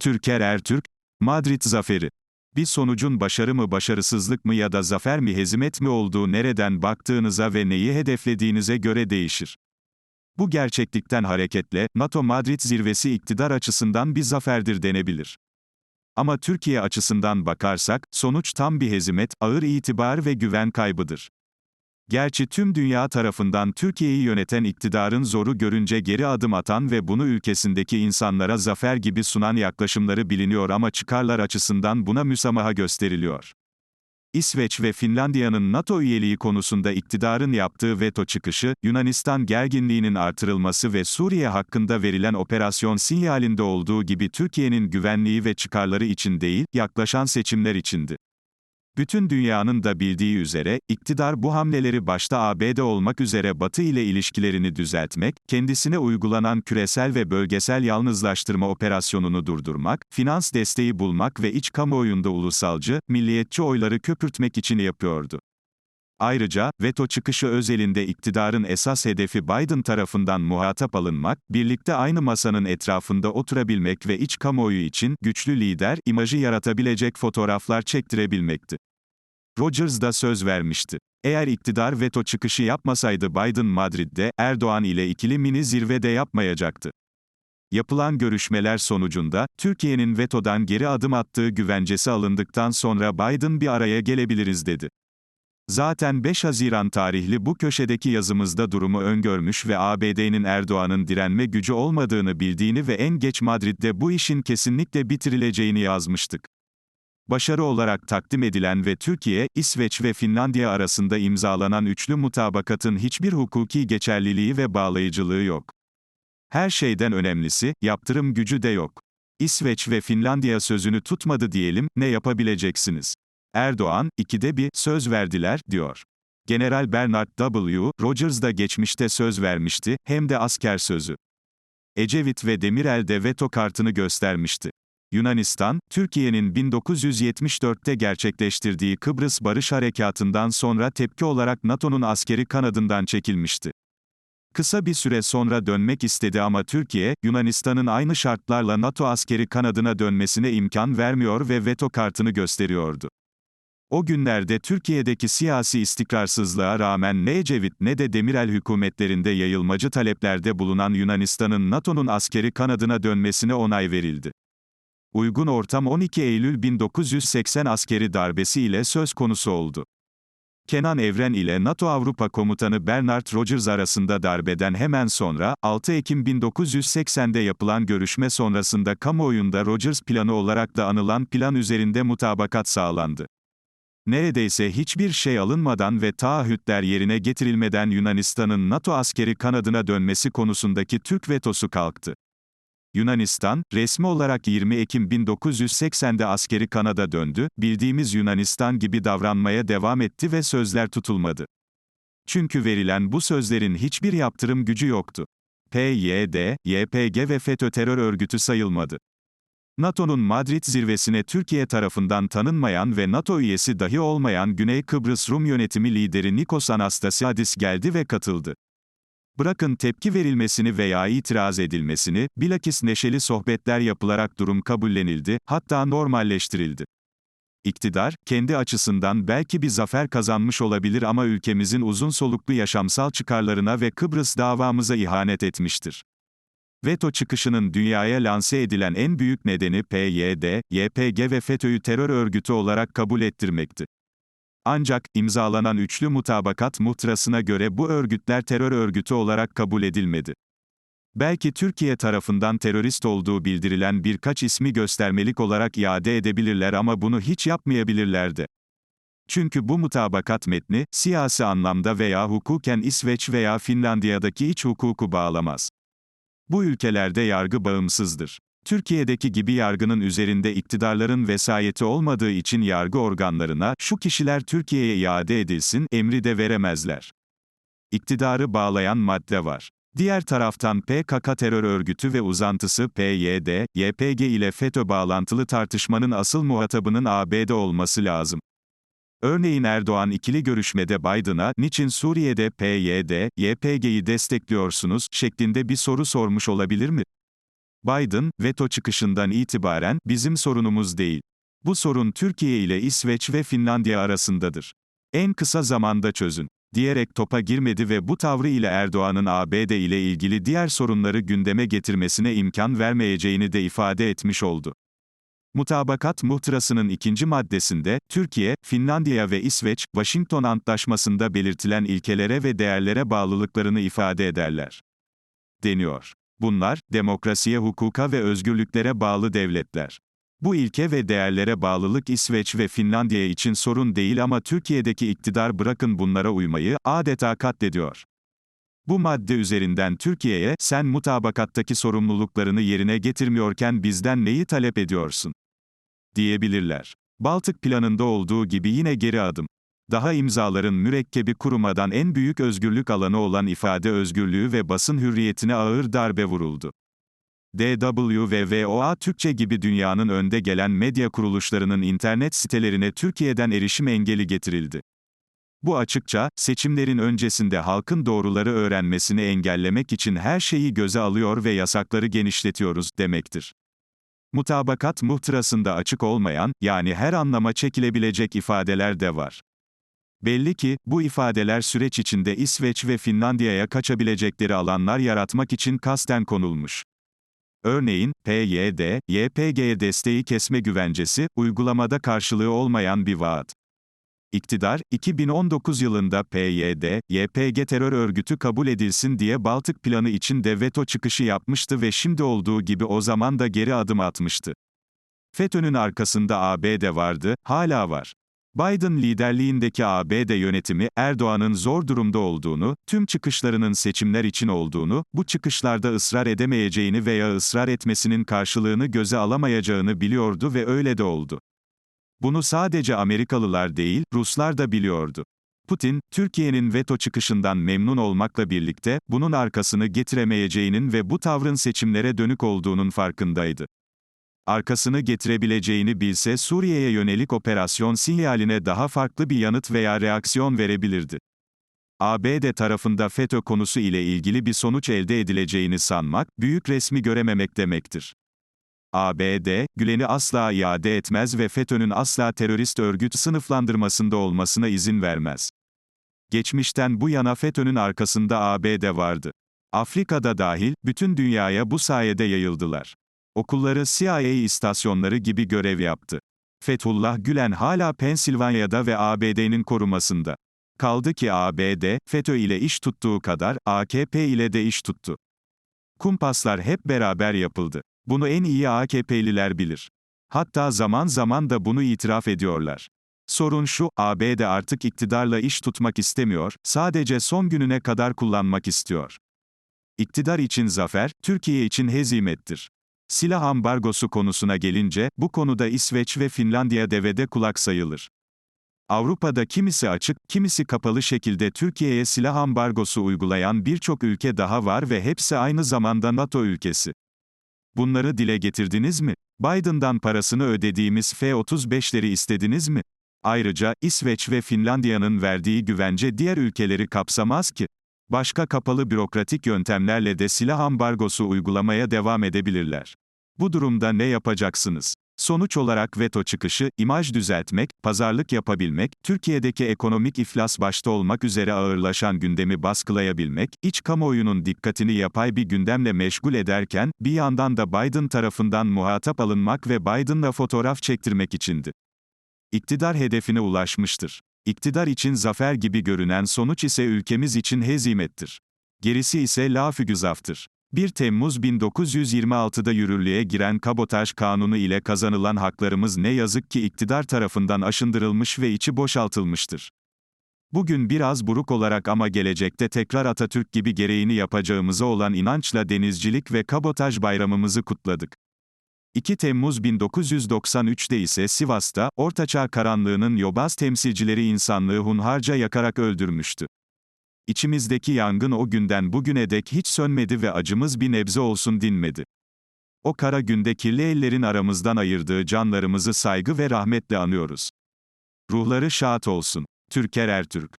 Türker Ertürk, Madrid zaferi. Bir sonucun başarı mı başarısızlık mı ya da zafer mi hezimet mi olduğu nereden baktığınıza ve neyi hedeflediğinize göre değişir. Bu gerçeklikten hareketle, NATO Madrid zirvesi iktidar açısından bir zaferdir denebilir. Ama Türkiye açısından bakarsak, sonuç tam bir hezimet, ağır itibar ve güven kaybıdır. Gerçi tüm dünya tarafından Türkiye'yi yöneten iktidarın zoru görünce geri adım atan ve bunu ülkesindeki insanlara zafer gibi sunan yaklaşımları biliniyor ama çıkarlar açısından buna müsamaha gösteriliyor. İsveç ve Finlandiya'nın NATO üyeliği konusunda iktidarın yaptığı veto çıkışı, Yunanistan gerginliğinin artırılması ve Suriye hakkında verilen operasyon sinyalinde olduğu gibi Türkiye'nin güvenliği ve çıkarları için değil, yaklaşan seçimler içindi. Bütün dünyanın da bildiği üzere, iktidar bu hamleleri başta ABD olmak üzere Batı ile ilişkilerini düzeltmek, kendisine uygulanan küresel ve bölgesel yalnızlaştırma operasyonunu durdurmak, finans desteği bulmak ve iç kamuoyunda ulusalcı, milliyetçi oyları köpürtmek için yapıyordu. Ayrıca, veto çıkışı özelinde iktidarın esas hedefi Biden tarafından muhatap alınmak, birlikte aynı masanın etrafında oturabilmek ve iç kamuoyu için güçlü lider imajı yaratabilecek fotoğraflar çektirebilmekti. Rogers da söz vermişti. Eğer iktidar veto çıkışı yapmasaydı Biden Madrid'de, Erdoğan ile ikili mini zirvede yapmayacaktı. Yapılan görüşmeler sonucunda, Türkiye'nin vetodan geri adım attığı güvencesi alındıktan sonra Biden bir araya gelebiliriz dedi. Zaten 5 Haziran tarihli bu köşedeki yazımızda durumu öngörmüş ve ABD'nin Erdoğan'ın direnme gücü olmadığını bildiğini ve en geç Madrid'de bu işin kesinlikle bitirileceğini yazmıştık. Başarı olarak takdim edilen ve Türkiye, İsveç ve Finlandiya arasında imzalanan üçlü mutabakatın hiçbir hukuki geçerliliği ve bağlayıcılığı yok. Her şeyden önemlisi, yaptırım gücü de yok. İsveç ve Finlandiya sözünü tutmadı diyelim, ne yapabileceksiniz? Erdoğan, ikide bir, söz verdiler, diyor. General Bernard W. Rogers da geçmişte söz vermişti, hem de asker sözü. Ecevit ve Demirel de veto kartını göstermişti. Yunanistan, Türkiye'nin 1974'te gerçekleştirdiği Kıbrıs Barış Harekatı'ndan sonra tepki olarak NATO'nun askeri kanadından çekilmişti. Kısa bir süre sonra dönmek istedi ama Türkiye, Yunanistan'ın aynı şartlarla NATO askeri kanadına dönmesine imkan vermiyor ve veto kartını gösteriyordu. O günlerde Türkiye'deki siyasi istikrarsızlığa rağmen ne Ecevit ne de Demirel hükümetlerinde yayılmacı taleplerde bulunan Yunanistan'ın NATO'nun askeri kanadına dönmesine onay verildi. Uygun ortam 12 Eylül 1980 askeri darbesi ile söz konusu oldu. Kenan Evren ile NATO Avrupa Komutanı Bernard Rogers arasında darbeden hemen sonra, 6 Ekim 1980'de yapılan görüşme sonrasında kamuoyunda Rogers planı olarak da anılan plan üzerinde mutabakat sağlandı. Neredeyse hiçbir şey alınmadan ve taahhütler yerine getirilmeden Yunanistan'ın NATO askeri kanadına dönmesi konusundaki Türk vetosu kalktı. Yunanistan, resmi olarak 20 Ekim 1980'de askeri Kanada döndü, bildiğimiz Yunanistan gibi davranmaya devam etti ve sözler tutulmadı. Çünkü verilen bu sözlerin hiçbir yaptırım gücü yoktu. PYD, YPG ve FETÖ terör örgütü sayılmadı. NATO'nun Madrid zirvesine Türkiye tarafından tanınmayan ve NATO üyesi dahi olmayan Güney Kıbrıs Rum yönetimi lideri Nikos Anastasiadis geldi ve katıldı. Bırakın tepki verilmesini veya itiraz edilmesini, bilakis neşeli sohbetler yapılarak durum kabullenildi, hatta normalleştirildi. İktidar, kendi açısından belki bir zafer kazanmış olabilir ama ülkemizin uzun soluklu yaşamsal çıkarlarına ve Kıbrıs davamıza ihanet etmiştir. Veto çıkışının dünyaya lanse edilen en büyük nedeni PYD, YPG ve FETÖ'yü terör örgütü olarak kabul ettirmekti. Ancak, imzalanan üçlü mutabakat muhtırasına göre bu örgütler terör örgütü olarak kabul edilmedi. Belki Türkiye tarafından terörist olduğu bildirilen birkaç ismi göstermelik olarak iade edebilirler ama bunu hiç yapmayabilirlerdi. Çünkü bu mutabakat metni, siyasi anlamda veya hukuken İsveç veya Finlandiya'daki iç hukuku bağlamaz. Bu ülkelerde yargı bağımsızdır. Türkiye'deki gibi yargının üzerinde iktidarların vesayeti olmadığı için yargı organlarına, şu kişiler Türkiye'ye iade edilsin, emri de veremezler. İktidarı bağlayan madde var. Diğer taraftan PKK terör örgütü ve uzantısı PYD, YPG ile FETÖ bağlantılı tartışmanın asıl muhatabının ABD olması lazım. Örneğin Erdoğan ikili görüşmede Biden'a, niçin Suriye'de PYD, YPG'yi destekliyorsunuz, şeklinde bir soru sormuş olabilir mi? Biden, veto çıkışından itibaren, bizim sorunumuz değil. Bu sorun Türkiye ile İsveç ve Finlandiya arasındadır. En kısa zamanda çözün. Diyerek topa girmedi ve bu tavrı ile Erdoğan'ın ABD ile ilgili diğer sorunları gündeme getirmesine imkan vermeyeceğini de ifade etmiş oldu. Mutabakat muhtırasının ikinci maddesinde, Türkiye, Finlandiya ve İsveç, Washington Antlaşması'nda belirtilen ilkelere ve değerlere bağlılıklarını ifade ederler. Deniyor. Bunlar, demokrasiye, hukuka ve özgürlüklere bağlı devletler. Bu ilke ve değerlere bağlılık İsveç ve Finlandiya için sorun değil ama Türkiye'deki iktidar bırakın bunlara uymayı, adeta katlediyor. Bu madde üzerinden Türkiye'ye, sen mutabakattaki sorumluluklarını yerine getirmiyorken bizden neyi talep ediyorsun? Diyebilirler. Baltık planında olduğu gibi yine geri adım. Daha imzaların mürekkebi kurumadan en büyük özgürlük alanı olan ifade özgürlüğü ve basın hürriyetine ağır darbe vuruldu. DW ve VOA Türkçe gibi dünyanın önde gelen medya kuruluşlarının internet sitelerine Türkiye'den erişim engeli getirildi. Bu açıkça, seçimlerin öncesinde halkın doğruları öğrenmesini engellemek için her şeyi göze alıyor ve yasakları genişletiyoruz, demektir. Mutabakat muhtırasında açık olmayan, yani her anlama çekilebilecek ifadeler de var. Belli ki, bu ifadeler süreç içinde İsveç ve Finlandiya'ya kaçabilecekleri alanlar yaratmak için kasten konulmuş. Örneğin, PYD, YPG'ye desteği kesme güvencesi, uygulamada karşılığı olmayan bir vaat. İktidar, 2019 yılında PYD, YPG terör örgütü kabul edilsin diye Baltık planı için de veto çıkışı yapmıştı ve şimdi olduğu gibi o zaman da geri adım atmıştı. FETÖ'nün arkasında ABD vardı, hala var. Biden liderliğindeki ABD yönetimi, Erdoğan'ın zor durumda olduğunu, tüm çıkışlarının seçimler için olduğunu, bu çıkışlarda ısrar edemeyeceğini veya ısrar etmesinin karşılığını göze alamayacağını biliyordu ve öyle de oldu. Bunu sadece Amerikalılar değil, Ruslar da biliyordu. Putin, Türkiye'nin veto çıkışından memnun olmakla birlikte, bunun arkasını getiremeyeceğinin ve bu tavrın seçimlere dönük olduğunun farkındaydı. Arkasını getirebileceğini bilse Suriye'ye yönelik operasyon sinyaline daha farklı bir yanıt veya reaksiyon verebilirdi. ABD tarafında FETÖ konusu ile ilgili bir sonuç elde edileceğini sanmak, büyük resmi görememek demektir. ABD, Gülen'i asla iade etmez ve FETÖ'nün asla terörist örgüt sınıflandırmasında olmasına izin vermez. Geçmişten bu yana FETÖ'nün arkasında ABD vardı. Afrika'da dahil, bütün dünyaya bu sayede yayıldılar. Okulları CIA istasyonları gibi görev yaptı. Fethullah Gülen hala Pensilvanya'da ve ABD'nin korumasında. Kaldı ki ABD, FETÖ ile iş tuttuğu kadar, AKP ile de iş tuttu. Kumpaslar hep beraber yapıldı. Bunu en iyi AKP'liler bilir. Hatta zaman zaman da bunu itiraf ediyorlar. Sorun şu, ABD artık iktidarla iş tutmak istemiyor, sadece son gününe kadar kullanmak istiyor. İktidar için zafer, Türkiye için hezimettir. Silah ambargosu konusuna gelince, bu konuda İsveç ve Finlandiya devede kulak sayılır. Avrupa'da kimisi açık, kimisi kapalı şekilde Türkiye'ye silah ambargosu uygulayan birçok ülke daha var ve hepsi aynı zamanda NATO ülkesi. Bunları dile getirdiniz mi? Biden'dan parasını ödediğimiz F-35'leri istediniz mi? Ayrıca, İsveç ve Finlandiya'nın verdiği güvence diğer ülkeleri kapsamaz ki. Başka kapalı bürokratik yöntemlerle de silah ambargosu uygulamaya devam edebilirler. Bu durumda ne yapacaksınız? Sonuç olarak veto çıkışı, imaj düzeltmek, pazarlık yapabilmek, Türkiye'deki ekonomik iflas başta olmak üzere ağırlaşan gündemi baskılayabilmek, iç kamuoyunun dikkatini yapay bir gündemle meşgul ederken, bir yandan da Biden tarafından muhatap alınmak ve Biden'la fotoğraf çektirmek içindi. İktidar hedefine ulaşmıştır. İktidar için zafer gibi görünen sonuç ise ülkemiz için hezimettir. Gerisi ise lafü 1 Temmuz 1926'da yürürlüğe giren kabotaj kanunu ile kazanılan haklarımız ne yazık ki iktidar tarafından aşındırılmış ve içi boşaltılmıştır. Bugün biraz buruk olarak ama gelecekte tekrar Atatürk gibi gereğini yapacağımıza olan inançla denizcilik ve kabotaj bayramımızı kutladık. 2 Temmuz 1993'te ise Sivas'ta, Ortaçağ karanlığının yobaz temsilcileri insanlığı hunharca yakarak öldürmüştü. İçimizdeki yangın o günden bugüne dek hiç sönmedi ve acımız bir nebze olsun dinmedi. O kara günde kirli ellerin aramızdan ayırdığı canlarımızı saygı ve rahmetle anıyoruz. Ruhları şahat olsun. Türker Ertürk